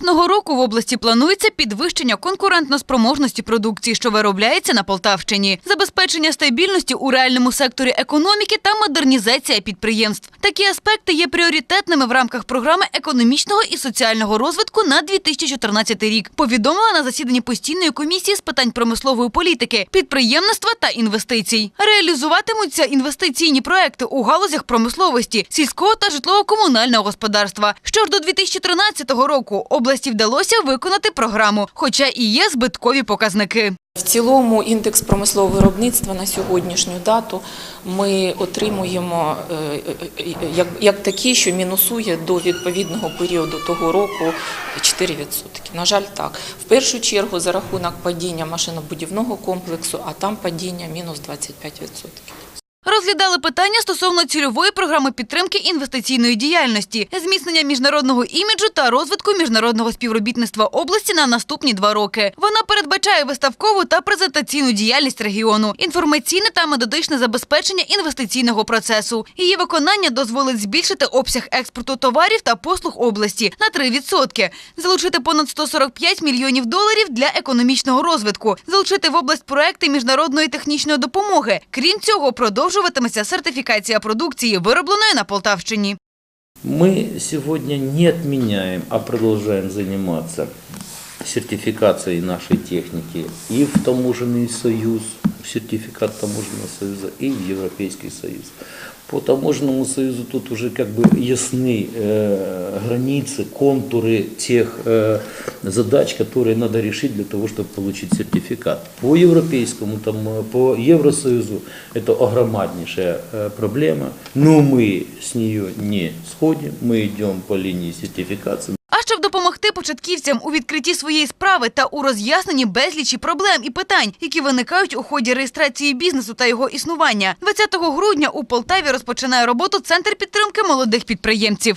наступного року в області планується підвищення конкурентноспроможності продукції, що виробляється на Полтавщині, забезпечення стабільності у реальному секторі економіки та модернізація підприємств. Такі аспекти є пріоритетними в рамках програми економічного і соціального розвитку на 2014 рік. Повідомила на засіданні постійної комісії з питань промислової політики, підприємництва та інвестицій. Реалізуватимуться інвестиційні проекти у галузях промисловості, сільського та житлово-комунального господарства. Що ж до 2013 року області вдалося виконати програму, хоча і є збиткові показники. В цілому індекс промислового виробництва на сьогоднішню дату ми отримуємо е, е, як, як такий, що мінусує до відповідного періоду того року 4%. На жаль, так. В першу чергу за рахунок падіння машинобудівного комплексу, а там падіння мінус 25%. Розглядали питання стосовно цільової програми підтримки інвестиційної діяльності, зміцнення міжнародного іміджу та розвитку міжнародного співробітництва області на наступні два роки. Вона передбачає виставкову та презентаційну діяльність регіону, інформаційне та методичне забезпечення інвестиційного процесу. Її виконання дозволить збільшити обсяг експорту товарів та послуг області на 3%, залучити понад 145 мільйонів доларів для економічного розвитку, залучити в область проекти міжнародної технічної допомоги. Крім цього, продовжуватиметься сертифікація продукції, виробленої на Полтавщині. Ми сьогодні не відміняємо, а продовжуємо заниматься сертифікацією нашої техніки і в таможенный союз, сертификат таможенного союза, и в Европейский союз. По таможенному союзу тут уже как бы ясны э, границы, контуры тех э, задач, которые надо решить для того, чтобы получить сертификат. По европейскому, там, э, по Евросоюзу это огромнейшая э, проблема, но мы с нее не сходим, мы идем по линии сертификации. Початківцям у відкритті своєї справи та у роз'ясненні безлічі проблем і питань, які виникають у ході реєстрації бізнесу та його існування, 20 грудня у Полтаві розпочинає роботу Центр підтримки молодих підприємців.